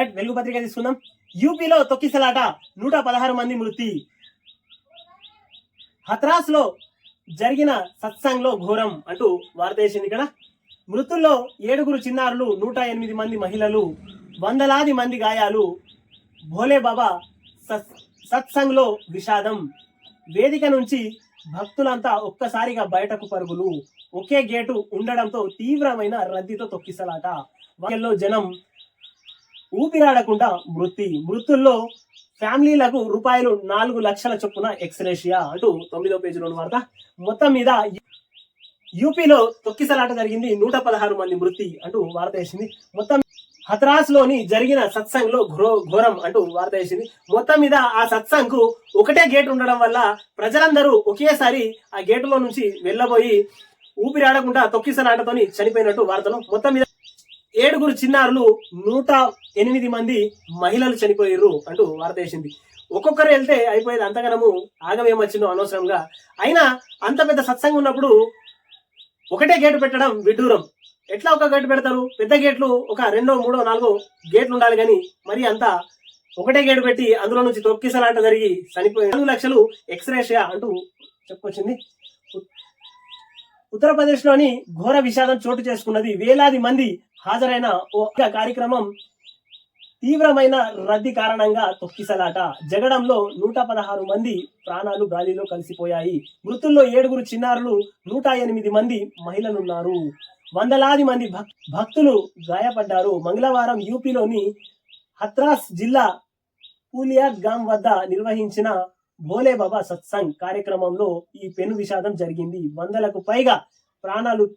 Right వెలుగు పత్రిక తీసుకుందాం. యూపీలో తొక్కిసలాట నూట పదహారు మంది మృతి. హత్రాస్లో జరిగిన సత్సంగ్లో ఘోరం అంటూ వార్త వేసింది ఇక్కడ. మృతుల్లో ఏడుగురు చిన్నారులు నూట ఎనిమిది మంది మహిళలు వందలాది మంది గాయాలు. భోలే బాబా సత్ విషాదం. వేదిక నుంచి భక్తులంతా ఒక్కసారిగా బయటకు పరుగులు. ఒకే గేటు ఉండడంతో తీవ్రమైన రద్దీతో తొక్కిసలాట. వాక్యంలో జనం ఊపిరాడకుండా మృతి. మృతుల్లో ఫ్యామిలీలకు రూపాయలు నాలుగు లక్షల చొప్పున ఎక్స్రేషియా అంటూ తొమ్మిదో పేజీలోని వార్త. మొత్తం మీద యూపీలో తొక్కిసలాట జరిగింది. నూట పదహారు మంది మృతి అంటూ వార్త వేసింది. మొత్తం హత్రాస్లోని జరిగిన సత్సంగ్లో ఘోర ఘోరం అంటూ వార్త వేసింది. మొత్తం మీద ఆ సత్సంగ్కు ఒకటే గేట్ ఉండడం వల్ల ప్రజలందరూ ఒకేసారి ఆ గేటులో నుంచి వెళ్ళబోయి ఊపిరాడకుండా తొక్కిసలాటతోని చనిపోయినట్టు వార్తలు. మొత్తం మీద ఏడుగురు చిన్నారులు నూట ఎనిమిది మంది మహిళలు చనిపోయారు అంటూ వార్త వేసింది. ఒక్కొక్కరు వెళ్తే అయిపోయేది అంతగనము ఆగమేమొచ్చిందో అనవసరంగా. అయినా అంత పెద్ద సత్సంగం ఉన్నప్పుడు ఒకటే గేటు పెట్టడం విడ్డూరం. ఎట్లా ఒక గేటు పెడతారు? పెద్ద గేట్లు ఒక రెండో మూడో నాలుగో గేట్లు ఉండాలి కానీ మరి అంత ఒకటే గేటు పెట్టి అందులో నుంచి తొక్కిసలాట జరిగి చనిపోయి నాలుగు లక్షలు ఎక్స్రేషియా అంటూ చెప్పుకొచ్చింది. ఉత్తరప్రదేశ్లోని ఘోర విషాదం చోటు చేసుకున్నది వేలాది మంది హాజరైన ఓ కార్యక్రమం తీవ్రమైన రద్దీ కారణంగా తొక్కిసలాట. జగడంలో నూట పదహారు మంది ప్రాణాలు గాలిలో కలిసిపోయాయి. మృతుల్లో ఏడుగురు చిన్నారులు నూట ఎనిమిది మంది మహిళలున్నారు. వందలాది మంది భక్- భక్తులు గాయపడ్డారు. మంగళవారం యూపీలోని హత్రాస్ జిల్లా పూలియాట్ గాం వద్ద నిర్వహించిన భోలే బాబా సత్సంగ్ కార్యక్రమంలో ఈ పెను విషాదం జరిగింది. వందలకు పైగా ప్రాణాలు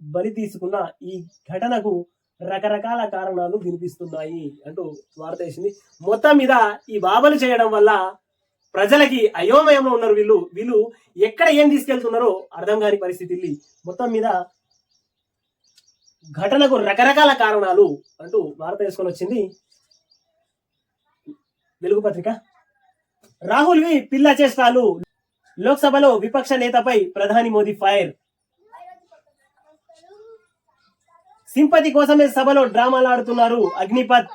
బలి తీసుకున్న ఈ ఘటనకు రకరకాల కారణాలు వినిపిస్తున్నాయి అంటూ వార్త వేసింది. మొత్తం మీద ఈ బాబలు చేయడం వల్ల ప్రజలకి అయోమయంలో ఉన్నారు వీళ్ళు. వీళ్ళు ఎక్కడ ఏం తీసుకెళ్తున్నారో అర్థం కాని పరిస్థితి మొత్తం మీద ఘటనకు రకరకాల కారణాలు అంటూ వార్త వేసుకొని వచ్చింది వెలుగు పత్రిక. రాహుల్ వి పిల్ల చేష్టాలు. లోక్సభలో విపక్ష నేతపై ప్రధాని మోదీ ఫైర్. సింపతి కోసమే సభలో డ్రామాలు ఆడుతున్నారు అగ్నిపత్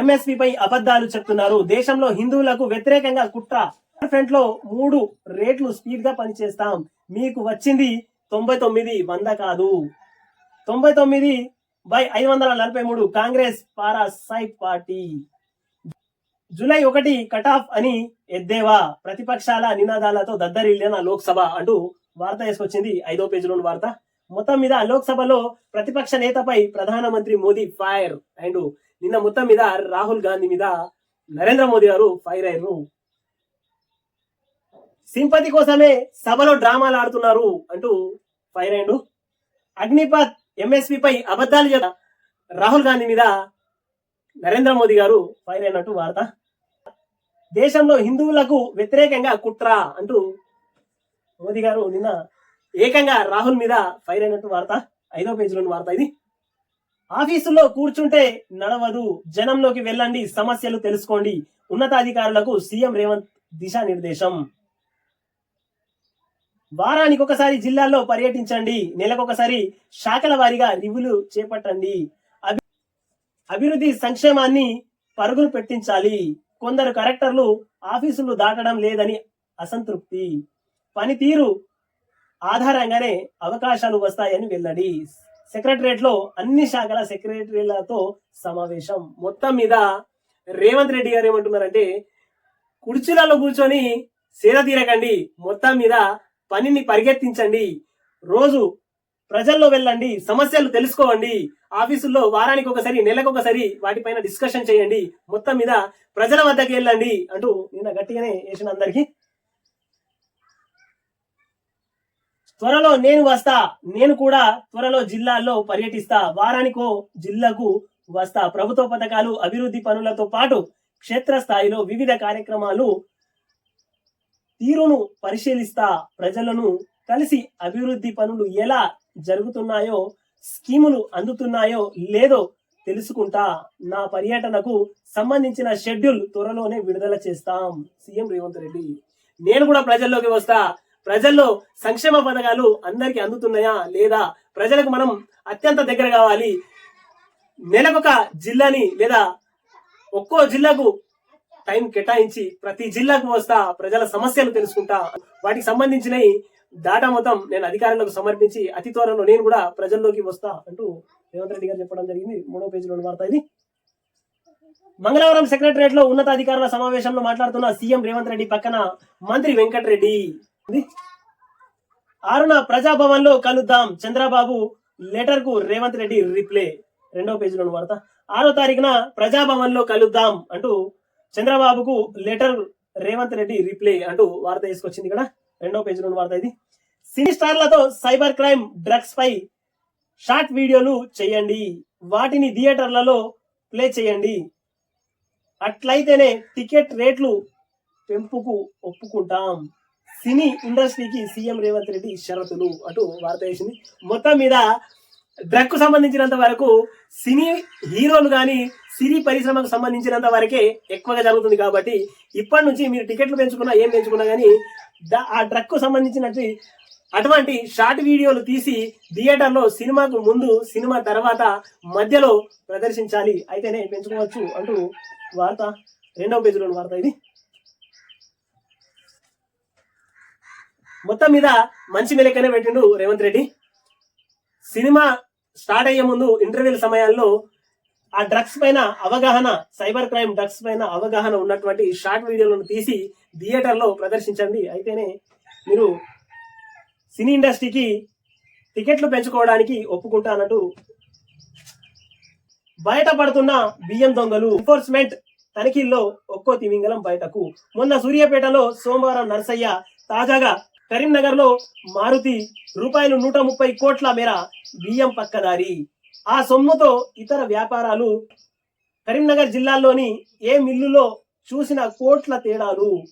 ఎంఎస్పీపై అబద్ధాలు చెప్తున్నారు. దేశంలో హిందువులకు వ్యతిరేకంగా కుట్ర. ఫ్రంట్లో మూడు రేట్లు స్పీడ్గా పనిచేస్తాం. మీకు వచ్చింది తొంభై తొమ్మిది వంద కాదు. తొంభై తొమ్మిది బై ఐదు వందల నలభై మూడు కాంగ్రెస్ పారాసైట్ పార్టీ. జూలై ఒకటి కట్ ఆఫ్ అని ఎద్దేవా ప్రతిపక్షాల నినాదాలతో దద్దరిల్లిన లోక్సభ అంటూ వార్త వేసుకొచ్చింది ఐదో పేజీలోని వార్త. మొత్తం మీద లోక్సభలో ప్రతిపక్ష నేతపై ప్రధానమంత్రి మోదీ ఫైర్ అండ్ నిన్న మొత్తం మీద రాహుల్ గాంధీ మీద నరేంద్ర మోదీ గారు ఫైర్ అయ్యారు సింపతి కోసమే సభలో డ్రామాలు ఆడుతున్నారు అంటూ ఫైర్ అయ్యిండు అగ్నిపత్ ఎంఎస్పి పై అబద్ధాలు చెప్ రాహుల్ గాంధీ మీద నరేంద్ర మోదీ గారు ఫైర్ అయినట్టు వార్త. దేశంలో హిందువులకు వ్యతిరేకంగా కుట్ర అంటూ మోదీ గారు నిన్న ఏకంగా రాహుల్ మీద ఫైర్ అయినట్టు వార్త ఐదో పేజీలోని వార్త ఇది. ఆఫీసులో కూర్చుంటే నడవదు జనంలోకి వెళ్ళండి సమస్యలు తెలుసుకోండి ఉన్నతాధికారులకు సీఎం రేవంత్ దిశానిర్దేశం. వారానికి ఒకసారి జిల్లాల్లో పర్యటించండి నెలకొకసారి శాఖల వారీగా రివ్యూలు చేపట్టండి. అభి- అభివృద్ధి సంక్షేమాన్ని పరుగులు పెట్టించాలి. కొందరు కరెక్టర్లు ఆఫీసులు దాటడం లేదని అసంతృప్తి. పనితీరు ఆధారంగానే అవకాశాలు వస్తాయని వెల్లడి. సెక్రటరియట్లో అన్ని శాఖల సెక్రటరీలతో సమావేశం. మొత్తం మీద రేవంత్ రెడ్డి గారు ఏమంటున్నారంటే కుర్చీలలో కూర్చొని సేద తీరకండి మొత్తం మీద పనిని పరిగెత్తించండి రోజు ప్రజల్లో వెళ్ళండి సమస్యలు తెలుసుకోండి ఆఫీసుల్లో వారానికి ఒకసారి నెలకు ఒకసారి వాటిపైన డిస్కషన్ చేయండి మొత్తం మీద ప్రజల వద్దకు వెళ్ళండి అంటూ నిన్న గట్టిగానే వేసిన అందరికీ త్వరలో నేను వస్తా నేను కూడా త్వరలో జిల్లాల్లో పర్యటిస్తా వారానికో జిల్లాకు వస్తా. ప్రభుత్వ పథకాలు అభివృద్ధి పనులతో పాటు క్షేత్రస్థాయిలో వివిధ కార్యక్రమాలు తీరును పరిశీలిస్తా. ప్రజలను కలిసి అభివృద్ధి పనులు ఎలా జరుగుతున్నాయో స్కీములు అందుతున్నాయో లేదో తెలుసుకుంటా. నా పర్యటనకు సంబంధించిన షెడ్యూల్ త్వరలోనే విడుదల చేస్తాం. సీఎం రేవంత్ రెడ్డి. నేను కూడా ప్రజల్లోకి వస్తా. ప్రజల్లో సంక్షేమ పథకాలు అందరికీ అందుతున్నాయా లేదా? ప్రజలకు మనం అత్యంత దగ్గర కావాలి. నెలకొక జిల్లాని లేదా ఒక్కో జిల్లాకు టైం కేటాయించి ప్రతి జిల్లాకు వస్తా ప్రజల సమస్యలు తెలుసుకుంటా. వాటికి సంబంధించిన డాటా మొత్తం నేను అధికారులకు సమర్పించి అతి త్వరలో నేను కూడా ప్రజల్లోకి వస్తా అంటూ రేవంత్ రెడ్డి గారు చెప్పడం జరిగింది. మూడో పేజీలో వార్త ఇది. మంగళవారం సెక్రటరియట్లో ఉన్నతాధికారుల సమావేశంలో మాట్లాడుతున్న సీఎం రేవంత్ రెడ్డి పక్కన మంత్రి వెంకటరెడ్డి. ఆరున ప్రజాభవన్లో కలుద్దాం. చంద్రబాబు లెటర్కు రేవంత్ రెడ్డి రిప్లై. రెండో పేజీలో వార్త. ఆరో తారీఖున ప్రజాభవన్లో కలుద్దాం అంటూ చంద్రబాబుకు లెటర్ రేవంత్ రెడ్డి రిప్లై అంటూ వార్త తీసుకొచ్చింది ఇక్కడ. రెండో పేజీలో వార్త ఇది. సినీ స్టార్లతో సైబర్ క్రైమ్ డ్రగ్స్ పై షార్ట్ వీడియోలు చేయండి. వాటిని థియేటర్లలో ప్లే చేయండి. అట్లయితేనే టికెట్ రేట్లు పెంపుకు ఒప్పుకుంటాం. సినీ ఇండస్ట్రీకి సీఎం రేవంత్ రెడ్డి షరతులు అటు వార్త వేసింది. మొత్తం మీద డ్రగ్కు సంబంధించినంత వరకు సినీ హీరోలు కానీ సినీ పరిశ్రమకు సంబంధించినంత వరకే ఎక్కువగా జరుగుతుంది కాబట్టి ఇప్పటి నుంచి మీరు టికెట్లు పెంచుకున్నా ఏం పెంచుకున్నా కానీ ఆ డ్రగ్కు సంబంధించినట్టు అటువంటి షార్ట్ వీడియోలు తీసి థియేటర్లో సినిమాకు ముందు సినిమా తర్వాత మధ్యలో ప్రదర్శించాలి. అయితేనే పెంచుకోవచ్చు అంటూ వార్త. రెండవ పేజీలోని వార్త ఇది. మొత్తం మీద మంచి మెలకనే పెట్టిండు రేవంత్ రెడ్డి. సినిమా స్టార్ట్ అయ్యే ముందు ఇంటర్వ్యూల సమయాల్లో ఆ డ్రగ్స్ పైన అవగాహన సైబర్ క్రైమ్ డ్రగ్స్ పైన అవగాహన ఉన్నటువంటి షార్ట్ వీడియోలను తీసి థియేటర్లో ప్రదర్శించండి. అయితేనే మీరు సినీ ఇండస్ట్రీకి టికెట్లు పెంచుకోవడానికి ఒప్పుకుంటానట్టు బయటపడుతున్న బియ్యం దొంగలు ఎన్ఫోర్స్మెంట్ తనిఖీల్లో ఒక్కో తిమింగలం బయటకు. మొన్న సూర్యాపేటలో సోమవారం నర్సయ్య తాజాగా కరీంనగర్లో మారుతి రూపాయలు నూట ముప్పై కోట్ల మేర బియ్యం పక్కదారి. ఆ సొమ్ముతో ఇతర వ్యాపారాలు కరీంనగర్ జిల్లాలోని ఏ మిల్లులో చూసిన కోట్ల తేడాలు.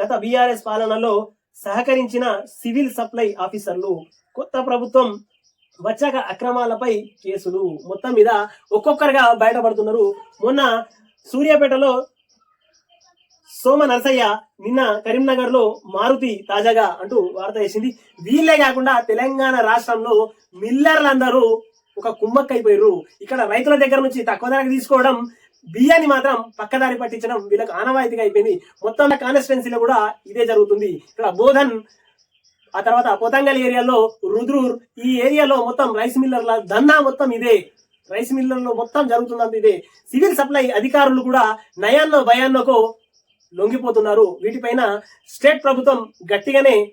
గత బీఆర్ఎస్ పాలనలో సహకరించిన సివిల్ సప్లై ఆఫీసర్లు కొత్త ప్రభుత్వం వచ్చాక అక్రమాలపై కేసులు. మొత్తం మీద ఒక్కొక్కరుగా బయటపడుతున్నారు. మొన్న సూర్యాపేటలో సోమ నరసయ్య నిన్న కరీంనగర్లో మారుతి తాజాగా అంటూ వార్త వేసింది. వీళ్ళే కాకుండా తెలంగాణ రాష్ట్రంలో మిల్లర్లందరూ ఒక కుమ్మక్కైపోయారు ఇక్కడ రైతుల దగ్గర నుంచి తక్కువ ధరకు తీసుకోవడం బియ్యాన్ని మాత్రం పక్కదారి పట్టించడం వీళ్ళకి ఆనవాయితీగా అయిపోయింది. మొత్తం కాన్స్టిట్యున్సీలో కూడా ఇదే జరుగుతుంది. ఇక్కడ బోధన్ ఆ తర్వాత పొతంగల్ ఏరియాలో రుద్రూర్ ఈ ఏరియాలో మొత్తం రైస్ మిల్లర్ల దందా మొత్తం ఇదే. రైస్ మిల్లర్లో మొత్తం జరుగుతుందంత ఇదే. సివిల్ సప్లై అధికారులు కూడా నయాన్నో భయాన్నోకో లొంగిపోతున్నారు. వీటిపైన స్టేట్ ప్రభుత్వం గట్టిగానే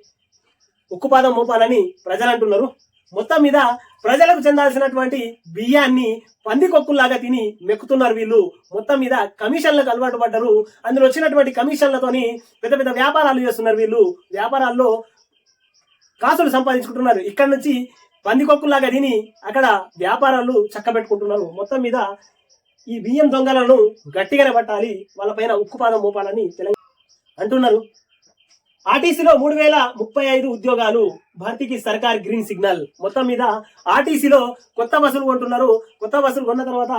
ఉక్కుపాదం మోపాలని ప్రజలు అంటున్నారు మొత్తం మీద ప్రజలకు చెందాల్సినటువంటి బియ్యాన్ని పందికొక్కుల్లాగా తిని మెక్కుతున్నారు వీళ్ళు. మొత్తం మీద కమిషన్లకు అలవాటు పడ్డారు. అందులో వచ్చినటువంటి కమిషన్లతోని పెద్ద పెద్ద వ్యాపారాలు చేస్తున్నారు వీళ్ళు. వ్యాపారాల్లో కాసులు సంపాదించుకుంటున్నారు. ఇక్కడ నుంచి పందికొక్కుల్లాగా తిని అక్కడ వ్యాపారాలు చక్కబెట్టుకుంటున్నారు. మొత్తం మీద ఈ బియ్యం దొంగలను గట్టిగానే పట్టాలి వాళ్ళపైన ఉక్కుపాదం మోపాలని తెలంగాణ అంటున్నారు. ఆర్టీసీలో మూడు వేల ముప్పై ఐదు ఉద్యోగాలు భర్తీకి సర్కార్ గ్రీన్ సిగ్నల్. మొత్తం మీద ఆర్టీసీలో కొత్త బస్సులు కొంటున్నారు. కొత్త బస్సులు కొన్న తర్వాత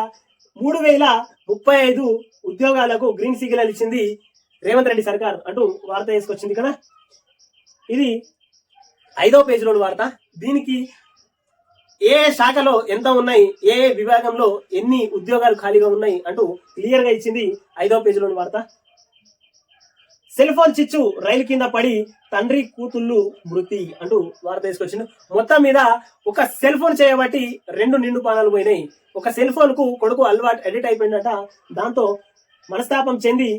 మూడు వేల ముప్పై ఐదు ఉద్యోగాలకు గ్రీన్ సిగ్నల్ ఇచ్చింది రేవంత్ రెడ్డి సర్కార్ అంటూ వార్త వేసుకొచ్చింది కదా ఇది ఐదో పేజీలోని వార్త. దీనికి ఏ శాఖలో ఎంత ఉన్నాయి ఏ ఏ విభాగంలో ఎన్ని ఉద్యోగాలు ఖాళీగా ఉన్నాయి అంటూ క్లియర్గా ఇచ్చింది ఐదో పేజీలోని వార్త. సెల్ ఫోన్ చిచ్చు రైలు కింద పడి తండ్రి కూతుళ్ళు మృతి అంటూ వార్త తీసుకొచ్చింది. మొత్తం మీద ఒక సెల్ ఫోన్ చేయబట్టి రెండు నిండు పానాలు పోయినాయి. ఒక సెల్ ఫోన్కు కొడుకు అలవాటు ఎడిట్ అయిపోయిందట. దాంతో మనస్తాపం చెంది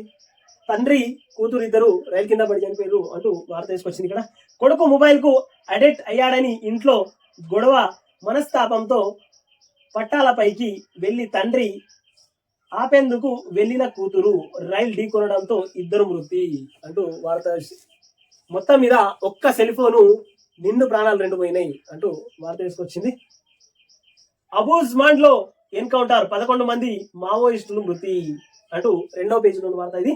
తండ్రి కూతురు ఇద్దరు రైలు కింద పడి చనిపోయారు అంటూ వార్త తీసుకొచ్చింది ఇక్కడ. కొడుకు మొబైల్కు అడిక్ట్ అయ్యాడని ఇంట్లో గొడవ మనస్తాపంతో పట్టాలపైకి వెళ్ళి తండ్రి ఆపేందుకు వెళ్ళిన కూతురు రైలు ఢీకొనడంతో ఇద్దరు మృతి అంటూ వార్త మొత్తం మీద ఒక్క సెల్ ఫోను నిండు ప్రాణాలు రెండు పోయినాయి అంటూ వార్త తీసుకొచ్చింది అబూజ్మాండ్లో ఎన్కౌంటర్ పదకొండు మంది మావోయిస్టులు మృతి అంటూ రెండో పేజీలో వార్త ఇది.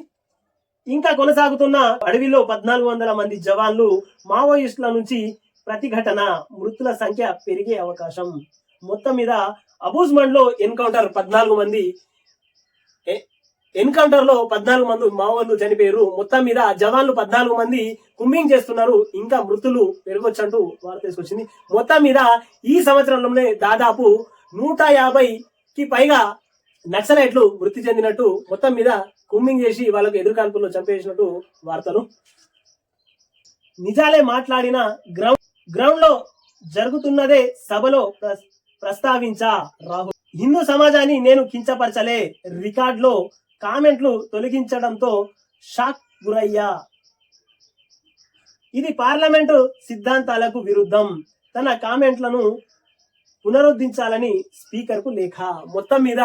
ఇంకా కొనసాగుతున్న అడవిలో పద్నాలుగు వందల మంది జవాన్లు మావోయిస్టుల నుంచి ప్రతిఘటన మృతుల సంఖ్య పెరిగే అవకాశం. మొత్తం మీద అబూజ్మండ్లో ఎన్కౌంటర్ పద్నాలుగు మంది ఎన్కౌంటర్లో పద్నాలుగు మంది మావోలు చనిపోయారు. మొత్తం మీద జవాన్లు పద్నాలుగు మంది కుంభింగ్ చేస్తున్నారు. ఇంకా మృతులు పెరగొచ్చంటూ వార్త తీసుకొచ్చింది. మొత్తం మీద ఈ సంవత్సరంలోనే దాదాపు నూట యాభైకి పైగా నక్సలైట్లు మృతి చెందినట్టు మొత్తం మీద కుమ్మింగ్ చేసి వాళ్ళకు ఎదురుకాల్పుల్లో చంపేసినట్టు వార్తలు. నిజాలే మాట్లాడిన గ్రౌండ్ గ్రౌండ్లో జరుగుతున్నదే సభలో ప్ర- ప్రస్తావించా రాహుల్. హిందూ సమాజాన్ని నేను కించపరచలే రికార్డులో కామెంట్లు తొలగించడంతో షాక్ గురయ్యా. ఇది పార్లమెంటు సిద్ధాంతాలకు విరుద్ధం. తన కామెంట్లను పునరుద్ధరించాలని స్పీకర్కు లేఖ. మొత్తం మీద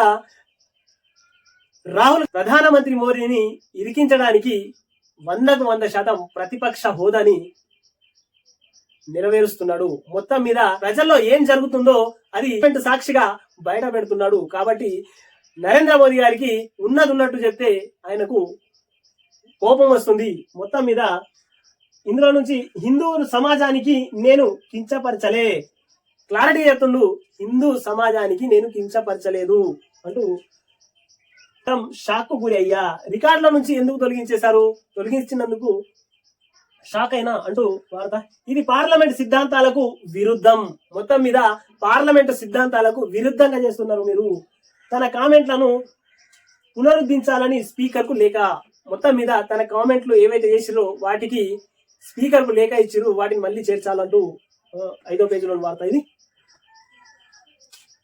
రాహుల్ ప్రధానమంత్రి మోడీని ఇరికించడానికి వందకు వంద శాతం ప్రతిపక్ష హోదాని నెరవేరుస్తున్నాడు. మొత్తం మీద ప్రజల్లో ఏం జరుగుతుందో అది event సాక్షిగా బయట పెడుతున్నాడు. కాబట్టి నరేంద్ర మోదీ గారికి ఉన్నది ఉన్నట్టు చెప్తే ఆయనకు కోపం వస్తుంది. మొత్తం మీద ఇందులో నుంచి హిందూ సమాజానికి నేను కించపరచలే. క్లారిటీ చెప్తుండు హిందూ సమాజానికి నేను కించపరచలేదు అంటూ షాక్ గురి అయ్యా రికార్డుల నుంచి ఎందుకు తొలగించేశారు? తొలగించినందుకు షాక్ అయినా అంటూ వార్త. ఇది పార్లమెంట్ సిద్ధాంతాలకు విరుద్ధం. మొత్తం మీద పార్లమెంట్ సిద్ధాంతాలకు విరుద్ధంగా చేస్తున్నారు మీరు. తన కామెంట్లను పునరుద్ధరించాలని స్పీకర్కు లేక మొత్తం మీద తన కామెంట్లు ఏవైతే చేసిరో వాటికి స్పీకర్కు లేఖ ఇచ్చిరు వాటిని మళ్ళీ చేర్చాలంటూ ఐదో పేజీలో వార్త ఇది.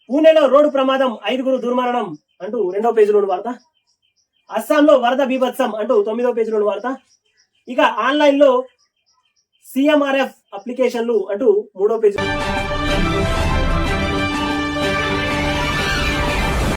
పూణేలో రోడ్డు ప్రమాదం ఐదుగురు దుర్మరణం అంటూ రెండో పేజీలోని వార్త. అస్సాంలో వరద బీభత్సం అంటూ తొమ్మిదో పేజీలోని వార్త. ఇక ఆన్లైన్లో సిఎంఆర్ఎఫ్ అప్లికేషన్లు అంటూ మూడో పేజీ